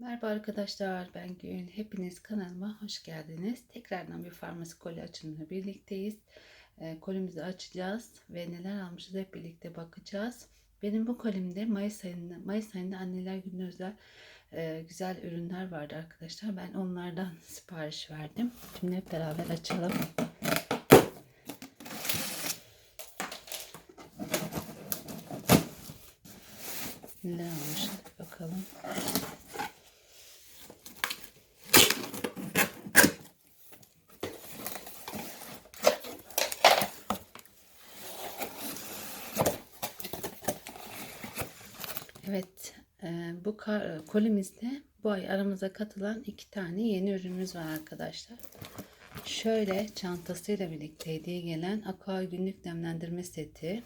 Merhaba arkadaşlar ben Gül. Hepiniz kanalıma hoş geldiniz. Tekrardan bir farmasi koli açılımıyla birlikteyiz. E, kolimizi açacağız ve neler almışız hep birlikte bakacağız. Benim bu kolimde Mayıs ayında, Mayıs ayında anneler günü özel e, güzel ürünler vardı arkadaşlar. Ben onlardan sipariş verdim. Şimdi hep beraber açalım. Neler almışız bakalım. Evet, e, bu kar, kolimizde bu ay aramıza katılan iki tane yeni ürünümüz var arkadaşlar. Şöyle çantasıyla birlikte hediye gelen Aqua günlük nemlendirme seti.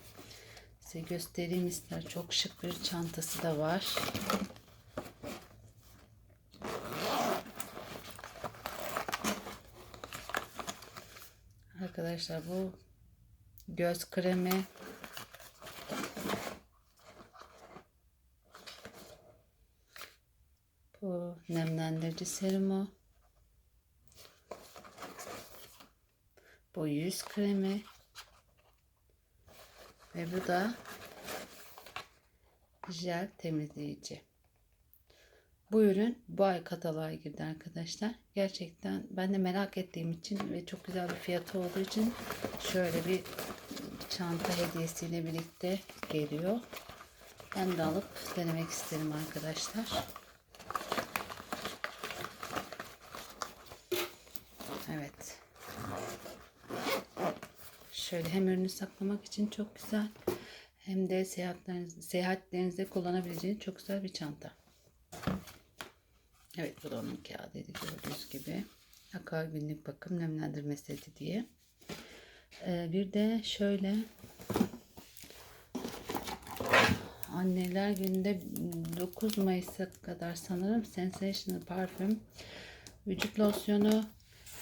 Size göstereyim ister. Çok şık bir çantası da var. Arkadaşlar bu göz kremi Bu nemlendirici serumu. Bu yüz kremi. Ve bu da jel temizleyici. Bu ürün bu ay kataloğa girdi arkadaşlar. Gerçekten ben de merak ettiğim için ve çok güzel bir fiyatı olduğu için şöyle bir çanta hediyesiyle birlikte geliyor. Ben de alıp denemek isterim arkadaşlar. Evet. Şöyle hem ürünü saklamak için çok güzel hem de seyahatleriniz, seyahatlerinizde kullanabileceğiniz çok güzel bir çanta. Evet bu da onun kağıdıydı gördüğünüz gibi. Akar günlük bakım nemlendirme seti diye. Ee, bir de şöyle anneler günde 9 Mayıs'a kadar sanırım Sensational Parfüm vücut losyonu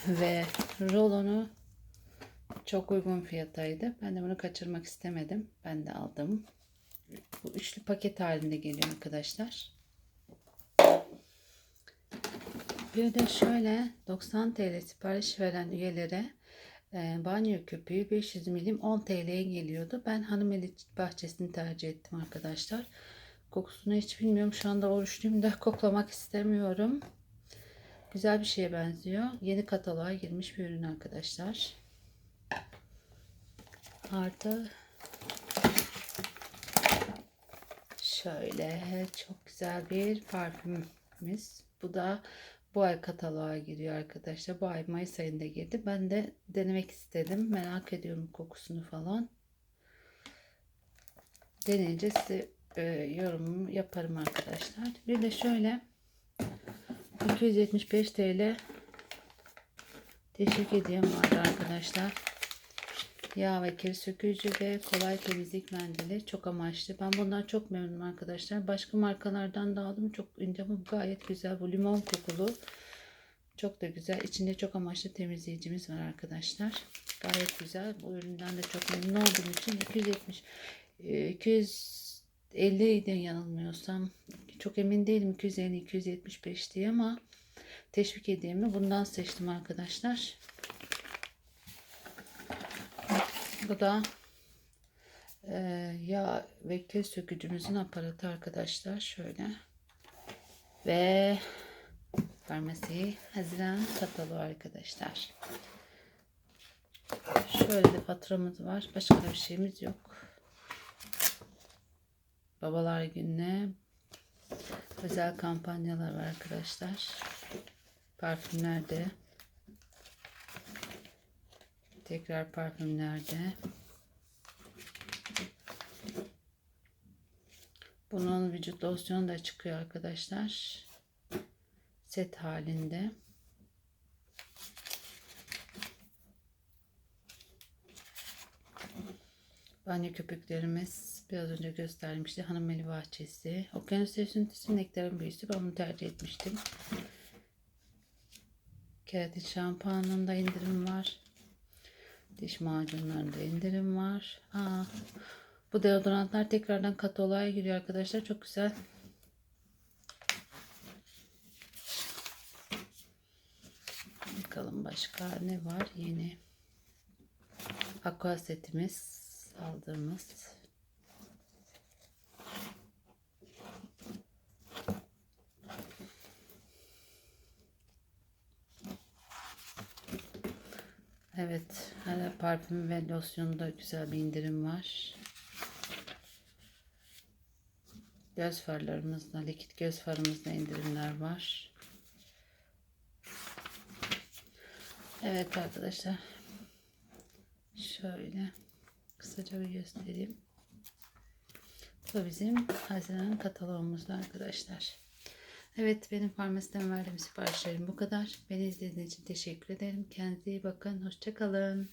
ve rolonu çok uygun fiyattaydı. Ben de bunu kaçırmak istemedim. Ben de aldım. Bu üçlü paket halinde geliyor arkadaşlar. Bir de şöyle 90 TL sipariş veren üyelere e, banyo köpüğü 500 milim 10 TL'ye geliyordu. Ben hanımeli bahçesini tercih ettim arkadaşlar. Kokusunu hiç bilmiyorum. Şu anda oruçluyum da koklamak istemiyorum. Güzel bir şeye benziyor. Yeni kataloğa girmiş bir ürün arkadaşlar. Artı şöyle çok güzel bir parfümümüz. Bu da bu ay kataloğa giriyor arkadaşlar. Bu ay Mayıs ayında girdi. Ben de denemek istedim. Merak ediyorum kokusunu falan. Deneyince size e, yorumumu yaparım arkadaşlar. Bir de şöyle 275 TL teşvik hediyem vardı arkadaşlar. Yağ ve kir sökücü ve kolay temizlik mendili çok amaçlı. Ben bundan çok memnunum arkadaşlar. Başka markalardan da aldım. Çok ince ama gayet güzel. Bu limon kokulu. Çok da güzel. İçinde çok amaçlı temizleyicimiz var arkadaşlar. Gayet güzel. Bu üründen de çok memnun olduğum için 270 250 idi yanılmıyorsam. Çok emin değilim 250 275 diye ama teşvik hediyemi bundan seçtim arkadaşlar. Bu da e, yağ ve kil sökücümüzün aparatı arkadaşlar. Şöyle. Ve farmasi Haziran kataloğu arkadaşlar. Şöyle de faturamız var. Başka bir şeyimiz yok. Babalar gününe özel kampanyalar var arkadaşlar. Parfümlerde tekrar parfümlerde bunun vücut losyonu da çıkıyor arkadaşlar. Set halinde. Banyo köpüklerimiz biraz önce göstermişti. Hanımeli bahçesi. Okyanus esinti nektarın büyüsü. Ben bunu tercih etmiştim. Keratin şampuanında indirim var Diş macunlarında indirim var. Aa, bu deodorantlar tekrardan kataloğa giriyor arkadaşlar. Çok güzel. Bakalım başka ne var yeni. Aqua setimiz aldığımız Evet, hala parfüm ve losyonda güzel bir indirim var. Göz farlarımızda, likit göz farımızda indirimler var. Evet arkadaşlar. Şöyle kısaca bir göstereyim. Bu bizim Haziran katalogumuzda arkadaşlar. Evet benim farmasiden verdiğim siparişlerim bu kadar. Beni izlediğiniz için teşekkür ederim. Kendinize iyi bakın. Hoşçakalın.